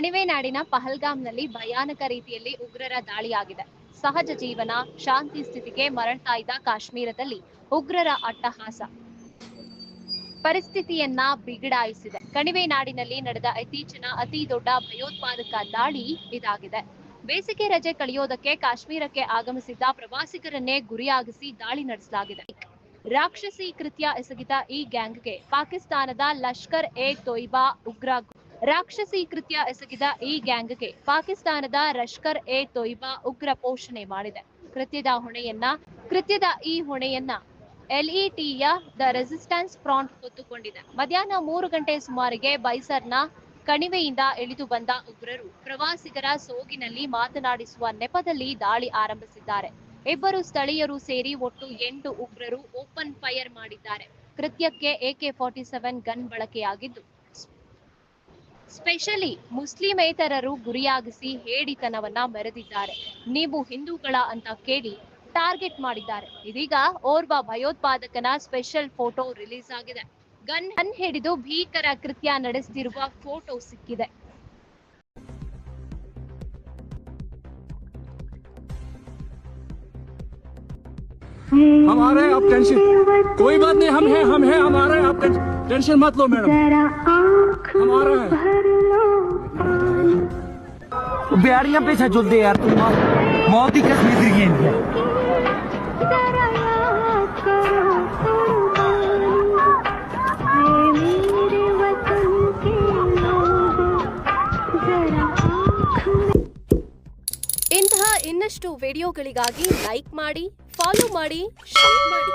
ಕಣಿವೆ ನಾಡಿನ ಪಹಲ್ಗಾಮ್ನಲ್ಲಿ ಭಯಾನಕ ರೀತಿಯಲ್ಲಿ ಉಗ್ರರ ದಾಳಿಯಾಗಿದೆ. ಸಹಜ ಜೀವನ, ಶಾಂತಿ ಸ್ಥಿತಿಗೆ ಮರಳ್ತಾ ಕಾಶ್ಮೀರದಲ್ಲಿ ಉಗ್ರರ ಅಟ್ಟಹಾಸ. ಪರಿಸ್ಥಿತಿಯನ್ನ ಬಿಗಡಾಯಿಸಿದೆ. ಕಣಿವೆ ನಾಡಿನಲ್ಲಿ ನಡೆದ ಇತ್ತೀಚಿನ ಅತಿ ದೊಡ್ಡ ಭಯೋತ್ಪಾದಕ ದಾಳಿ ಇದಾಗಿದೆ. ಬೇಸಿಗೆ ರಜೆ ಕಳೆಯೋದಕ್ಕೆ ಕಾಶ್ಮೀರಕ್ಕೆ ಆಗಮಿಸಿದ್ದ ಪ್ರವಾಸಿಗರನ್ನೇ ಗುರಿಯಾಗಿಸಿ ದಾಳಿ ನಡೆಸಲಾಗಿದೆ. ರಾಕ್ಷಸಿ ಕೃತ್ಯ ಎಸಗಿದ ಈ ಗ್ಯಾಂಗ್ಗೆ ಪಾಕಿಸ್ತಾನದ ಲಷ್ಕರ್ ಎ ತೊಯ್ಬಾ ಉಗ್ರ ರಾಕ್ಷಸಿ ಕೃತ್ಯ ಎಸಗಿದ ಈ ಗ್ಯಾಂಗ್ಗೆ ಪಾಕಿಸ್ತಾನದ ಲಷ್ಕರ್ ಎ ತೊಯ್ಬಾ ಉಗ್ರ ಪೋಷಣೆ ಮಾಡಿದೆ. ಕೃತ್ಯದ ಹೊಣೆಯನ್ನ, ಕೃತ್ಯದ ಈ ಹೊಣೆಯನ್ನ ಎಲ್ಇಟಿಯ ದ ರೆಸಿಸ್ಟೆನ್ಸ್ ಫ್ರಾಂಟ್ ಹೊತ್ತುಕೊಂಡಿದೆ. ಮಧ್ಯಾಹ್ನ ಮೂರು ಗಂಟೆ ಸುಮಾರಿಗೆ ಬೈಸರ್ನ ಕಣಿವೆಯಿಂದ ಇಳಿದು ಬಂದ ಉಗ್ರರು ಪ್ರವಾಸಿಗರ ಸೋಗಿನಲ್ಲಿ ಮಾತನಾಡಿಸುವ ನೆಪದಲ್ಲಿ ದಾಳಿ ಆರಂಭಿಸಿದ್ದಾರೆ. ಇಬ್ಬರು ಸ್ಥಳೀಯರು ಸೇರಿ ಒಟ್ಟು ಎಂಟು ಉಗ್ರರು ಓಪನ್ ಫೈರ್ ಮಾಡಿದ್ದಾರೆ. ಕೃತ್ಯಕ್ಕೆ ಎಕೆ ಫಾರ್ಟಿ ಸೆವೆನ್ ಗನ್ ಬಳಕೆಯಾಗಿದ್ದು ಸ್ಪೆಷಲಿ ಮುಸ್ಲಿಮೇತರರು ಗುರಿಯಾಗಿಸಿ ಹೇಡಿತನವನ್ನ ಮೆರೆದಿದ್ದಾರೆ ನೀವು ಹಿಂದೂಗಳ ಅಂತ ಕೇಳಿ ಟಾರ್ಗೆಟ್ ಮಾಡಿದ್ದಾರೆ ಇದೀಗ ಓರ್ವ ಭಯೋತ್ಪಾದಕನ ಸ್ಪೆಷಲ್ ಫೋಟೋ ರಿಲೀಸ್ ಆಗಿದೆ ಗನ್ ಗನ್ ಹಿಡಿದು ಭೀಕರ ಕೃತ್ಯ ನಡೆಸುತ್ತಿರುವ ಫೋಟೋ ಸಿಕ್ಕಿದೆ हमारे आप टेंशन कोई बात नहीं हम हैं हम हैं हमारे आप टेंशन टेंशन मत लो मैडम ਬਿਆਰੀਆਂ ਪਿੱਛੇ ਜੁਲਦੇ ਯਾਰ ਤੂੰ ਮਾਂ ਮੌਤ ਦੀ ਕਿਸ ਮਿਸਰੀ ਗੇਂਦੀ ਹੈ ಇಂತಹ ಇನ್ನಷ್ಟು ವಿಡಿಯೋಗಳಿಗಾಗಿ ಲೈಕ್ ಮಾಡಿ ಫಾಲೋ ಮಾಡಿ ಶೇರ್ ಮಾಡಿ